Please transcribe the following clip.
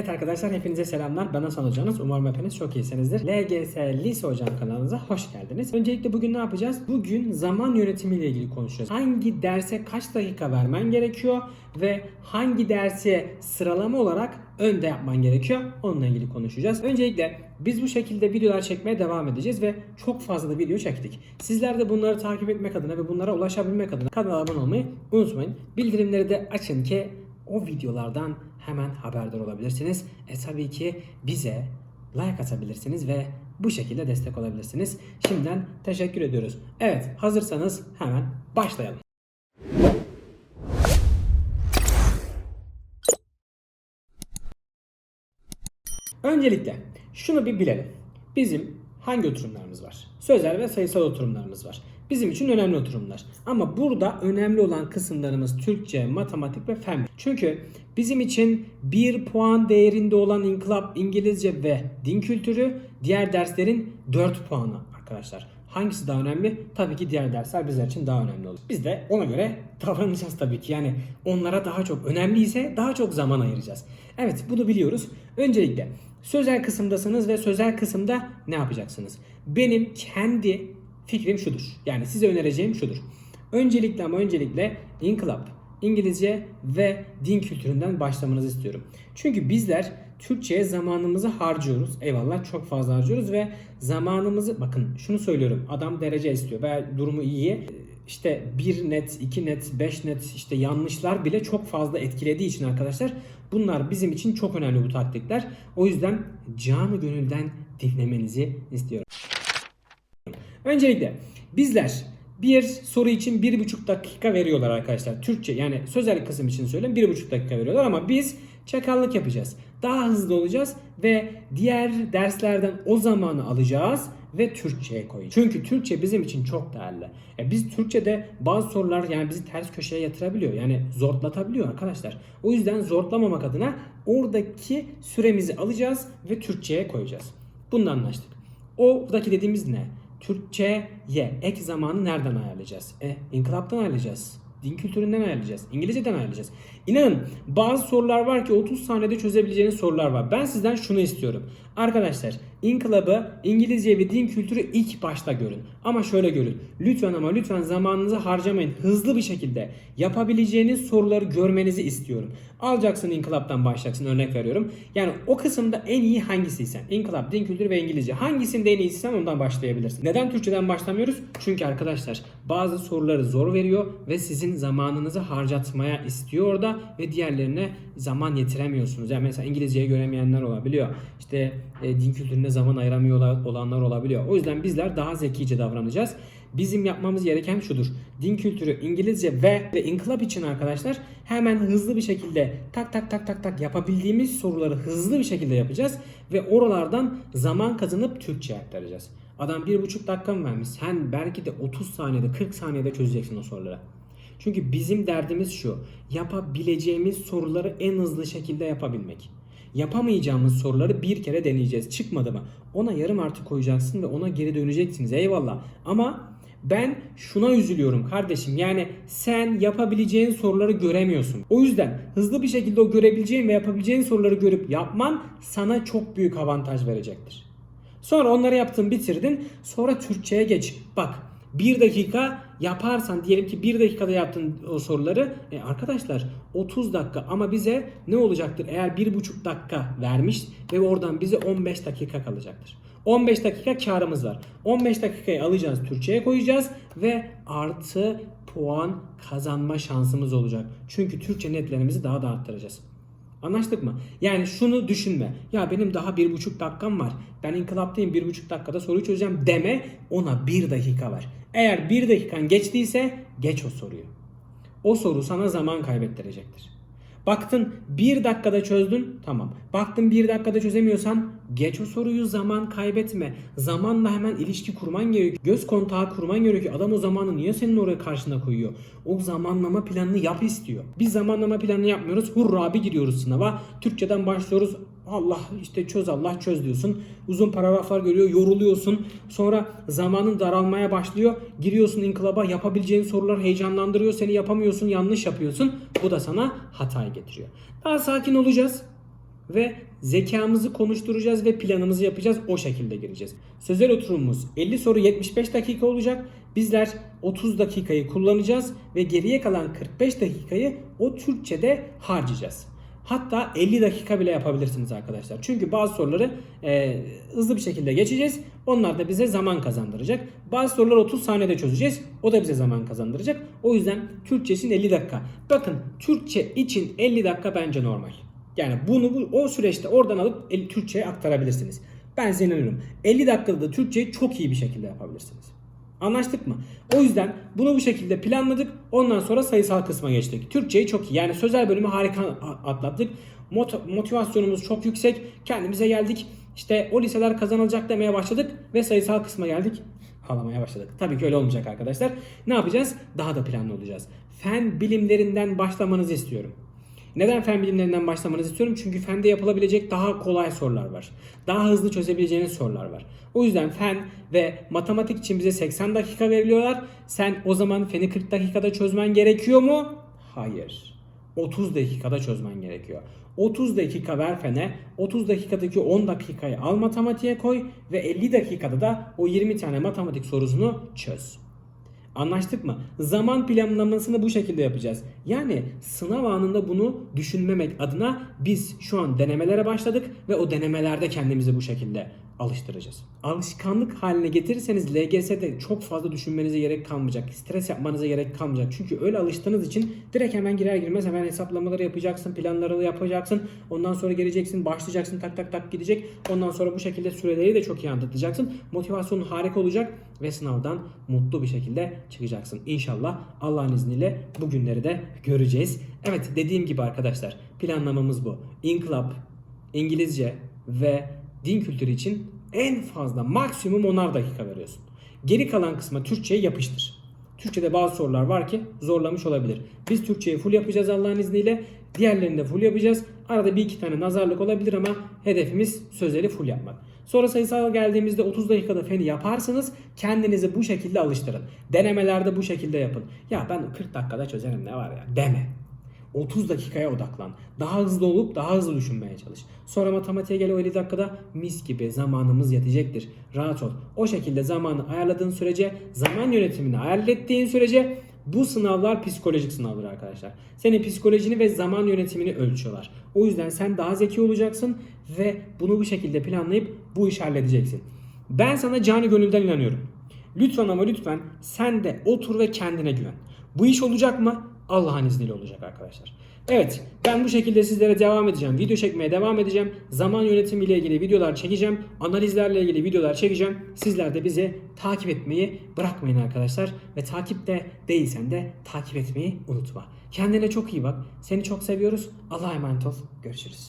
Evet arkadaşlar hepinize selamlar. Ben Hasan Hocanız. Umarım hepiniz çok iyisinizdir. LGS Lise Hocam kanalınıza hoş geldiniz. Öncelikle bugün ne yapacağız? Bugün zaman yönetimiyle ilgili konuşacağız. Hangi derse kaç dakika vermen gerekiyor ve hangi dersi sıralama olarak önde yapman gerekiyor? Onunla ilgili konuşacağız. Öncelikle biz bu şekilde videolar çekmeye devam edeceğiz ve çok fazla da video çektik. Sizler de bunları takip etmek adına ve bunlara ulaşabilmek adına kanala abone olmayı unutmayın. Bildirimleri de açın ki o videolardan hemen haberdar olabilirsiniz. E tabii ki bize like atabilirsiniz ve bu şekilde destek olabilirsiniz. Şimdiden teşekkür ediyoruz. Evet hazırsanız hemen başlayalım. Öncelikle şunu bir bilelim. Bizim hangi oturumlarımız var? Sözel ve sayısal oturumlarımız var. Bizim için önemli oturumlar. Ama burada önemli olan kısımlarımız Türkçe, matematik ve fen. Çünkü bizim için 1 puan değerinde olan inkılap, İngilizce ve din kültürü diğer derslerin 4 puanı arkadaşlar. Hangisi daha önemli? Tabii ki diğer dersler bizler için daha önemli olur. Biz de ona göre davranacağız tabii ki. Yani onlara daha çok önemliyse daha çok zaman ayıracağız. Evet bunu biliyoruz. Öncelikle sözel kısımdasınız ve sözel kısımda ne yapacaksınız? Benim kendi fikrim şudur. Yani size önereceğim şudur. Öncelikle ama öncelikle inkılap, İngilizce ve din kültüründen başlamanızı istiyorum. Çünkü bizler Türkçe'ye zamanımızı harcıyoruz. Eyvallah çok fazla harcıyoruz ve zamanımızı bakın şunu söylüyorum. Adam derece istiyor ve durumu iyi. İşte 1 net, 2 net, 5 net işte yanlışlar bile çok fazla etkilediği için arkadaşlar bunlar bizim için çok önemli bu taktikler. O yüzden canı gönülden dinlemenizi istiyorum. Öncelikle bizler bir soru için bir buçuk dakika veriyorlar arkadaşlar. Türkçe yani sözel kısım için söyleyeyim bir buçuk dakika veriyorlar ama biz çakallık yapacağız. Daha hızlı olacağız ve diğer derslerden o zamanı alacağız ve Türkçe'ye koyacağız. Çünkü Türkçe bizim için çok değerli. E biz Türkçe'de bazı sorular yani bizi ters köşeye yatırabiliyor. Yani zorlatabiliyor arkadaşlar. O yüzden zorlamamak adına oradaki süremizi alacağız ve Türkçe'ye koyacağız. Bundan anlaştık. Oradaki dediğimiz ne? Türkçe'ye ek zamanı nereden ayarlayacağız? E, inkılaptan ayarlayacağız. Din kültüründen ayarlayacağız. İngilizceden ayarlayacağız. İnanın bazı sorular var ki 30 saniyede çözebileceğiniz sorular var. Ben sizden şunu istiyorum. Arkadaşlar inkılabı, İngilizce ve din kültürü ilk başta görün. Ama şöyle görün. Lütfen ama lütfen zamanınızı harcamayın. Hızlı bir şekilde yapabileceğiniz soruları görmenizi istiyorum. Alacaksın inkılaptan başlayacaksın örnek veriyorum. Yani o kısımda en iyi hangisiysen. İnkılap, din kültürü ve İngilizce. Hangisinde en iyiysen ondan başlayabilirsin. Neden Türkçeden başlamıyoruz? Çünkü arkadaşlar bazı soruları zor veriyor ve sizin zamanınızı harcatmaya istiyor orada ve diğerlerine zaman yetiremiyorsunuz. Yani mesela İngilizceyi göremeyenler olabiliyor. İşte e, din kültürüne zaman ayıramıyor olanlar olabiliyor. O yüzden bizler daha zekice davranacağız. Bizim yapmamız gereken şudur. Din kültürü, İngilizce ve, ve inkılap için arkadaşlar hemen hızlı bir şekilde tak tak tak tak tak yapabildiğimiz soruları hızlı bir şekilde yapacağız ve oralardan zaman kazanıp Türkçe aktaracağız. Adam bir buçuk dakika mı vermiş? Sen belki de 30 saniyede 40 saniyede çözeceksin o soruları. Çünkü bizim derdimiz şu. Yapabileceğimiz soruları en hızlı şekilde yapabilmek. Yapamayacağımız soruları bir kere deneyeceğiz. Çıkmadı mı? Ona yarım artı koyacaksın ve ona geri döneceksiniz. Eyvallah. Ama ben şuna üzülüyorum kardeşim. Yani sen yapabileceğin soruları göremiyorsun. O yüzden hızlı bir şekilde o görebileceğin ve yapabileceğin soruları görüp yapman sana çok büyük avantaj verecektir. Sonra onları yaptın bitirdin. Sonra Türkçe'ye geç. Bak bir dakika yaparsan diyelim ki bir dakikada yaptın o soruları e arkadaşlar 30 dakika ama bize ne olacaktır eğer bir buçuk dakika vermiş ve oradan bize 15 dakika kalacaktır. 15 dakika karımız var. 15 dakikayı alacağız Türkçe'ye koyacağız ve artı puan kazanma şansımız olacak. Çünkü Türkçe netlerimizi daha da arttıracağız. Anlaştık mı? Yani şunu düşünme. Ya benim daha bir buçuk dakikam var. Ben inkılaptayım bir buçuk dakikada soruyu çözeceğim deme. Ona bir dakika var. Eğer bir dakikan geçtiyse geç o soruyu. O soru sana zaman kaybettirecektir. Baktın bir dakikada çözdün tamam. Baktın bir dakikada çözemiyorsan geç o soruyu zaman kaybetme. Zamanla hemen ilişki kurman gerekiyor. Göz kontağı kurman gerekiyor. Adam o zamanı niye senin oraya karşına koyuyor? O zamanlama planını yap istiyor. Biz zamanlama planını yapmıyoruz. Hurra bir giriyoruz sınava. Türkçeden başlıyoruz. Allah işte çöz Allah çöz diyorsun. Uzun paragraflar görüyor, yoruluyorsun. Sonra zamanın daralmaya başlıyor. Giriyorsun inkılaba yapabileceğin sorular heyecanlandırıyor. Seni yapamıyorsun, yanlış yapıyorsun. Bu da sana hatayı getiriyor. Daha sakin olacağız. ve zekamızı konuşturacağız ve planımızı yapacağız. O şekilde gireceğiz. Sözel oturumumuz 50 soru 75 dakika olacak. Bizler 30 dakikayı kullanacağız ve geriye kalan 45 dakikayı o Türkçe'de harcayacağız. Hatta 50 dakika bile yapabilirsiniz arkadaşlar. Çünkü bazı soruları e, hızlı bir şekilde geçeceğiz. Onlar da bize zaman kazandıracak. Bazı soruları 30 saniyede çözeceğiz. O da bize zaman kazandıracak. O yüzden Türkçe için 50 dakika. Bakın Türkçe için 50 dakika bence normal. Yani bunu bu, o süreçte oradan alıp Türkçe'ye aktarabilirsiniz. Ben size inanıyorum. 50 dakikada da Türkçeyi çok iyi bir şekilde yapabilirsiniz. Anlaştık mı? O yüzden bunu bu şekilde planladık. Ondan sonra sayısal kısma geçtik. Türkçeyi çok iyi. Yani sözel bölümü harika atlattık. Mot- motivasyonumuz çok yüksek. Kendimize geldik. İşte o liseler kazanılacak demeye başladık ve sayısal kısma geldik. Ağlamaya başladık. Tabii ki öyle olmayacak arkadaşlar. Ne yapacağız? Daha da planlı olacağız. Fen bilimlerinden başlamanızı istiyorum. Neden fen bilimlerinden başlamanızı istiyorum? Çünkü fende yapılabilecek daha kolay sorular var. Daha hızlı çözebileceğiniz sorular var. O yüzden fen ve matematik için bize 80 dakika veriliyorlar. Sen o zaman feni 40 dakikada çözmen gerekiyor mu? Hayır. 30 dakikada çözmen gerekiyor. 30 dakika ver fene, 30 dakikadaki 10 dakikayı al matematiğe koy ve 50 dakikada da o 20 tane matematik sorusunu çöz. Anlaştık mı? Zaman planlamasını bu şekilde yapacağız. Yani sınav anında bunu düşünmemek adına biz şu an denemelere başladık ve o denemelerde kendimizi bu şekilde alıştıracağız. Alışkanlık haline getirirseniz LGS'de çok fazla düşünmenize gerek kalmayacak. Stres yapmanıza gerek kalmayacak. Çünkü öyle alıştığınız için direkt hemen girer girmez hemen hesaplamaları yapacaksın, planları yapacaksın. Ondan sonra geleceksin, başlayacaksın, tak tak tak gidecek. Ondan sonra bu şekilde süreleri de çok iyi anlatacaksın. Motivasyonun harika olacak ve sınavdan mutlu bir şekilde çıkacaksın. İnşallah Allah'ın izniyle bu günleri de göreceğiz. Evet dediğim gibi arkadaşlar planlamamız bu. İnkılap, İngilizce ve din kültürü için en fazla maksimum 10'ar dakika veriyorsun. Geri kalan kısma Türkçe'ye yapıştır. Türkçe'de bazı sorular var ki zorlamış olabilir. Biz Türkçeyi full yapacağız Allah'ın izniyle. Diğerlerini de full yapacağız. Arada bir iki tane nazarlık olabilir ama hedefimiz sözleri full yapmak. Sonra sayısal geldiğimizde 30 dakikada feni yaparsınız. Kendinizi bu şekilde alıştırın. Denemelerde bu şekilde yapın. Ya ben 40 dakikada çözerim ne var ya deme. 30 dakikaya odaklan. Daha hızlı olup daha hızlı düşünmeye çalış. Sonra matematiğe gel o 50 dakikada mis gibi zamanımız yetecektir. Rahat ol. O şekilde zamanı ayarladığın sürece, zaman yönetimini ayarlettiğin sürece bu sınavlar psikolojik sınavlar arkadaşlar. Senin psikolojini ve zaman yönetimini ölçüyorlar. O yüzden sen daha zeki olacaksın ve bunu bu şekilde planlayıp bu işi halledeceksin. Ben sana canı gönülden inanıyorum. Lütfen ama lütfen sen de otur ve kendine güven. Bu iş olacak mı? Allah'ın izniyle olacak arkadaşlar. Evet ben bu şekilde sizlere devam edeceğim. Video çekmeye devam edeceğim. Zaman yönetimi ile ilgili videolar çekeceğim. Analizlerle ilgili videolar çekeceğim. Sizler de bizi takip etmeyi bırakmayın arkadaşlar. Ve takipte değilsen de takip etmeyi unutma. Kendine çok iyi bak. Seni çok seviyoruz. Allah'a emanet ol. Görüşürüz.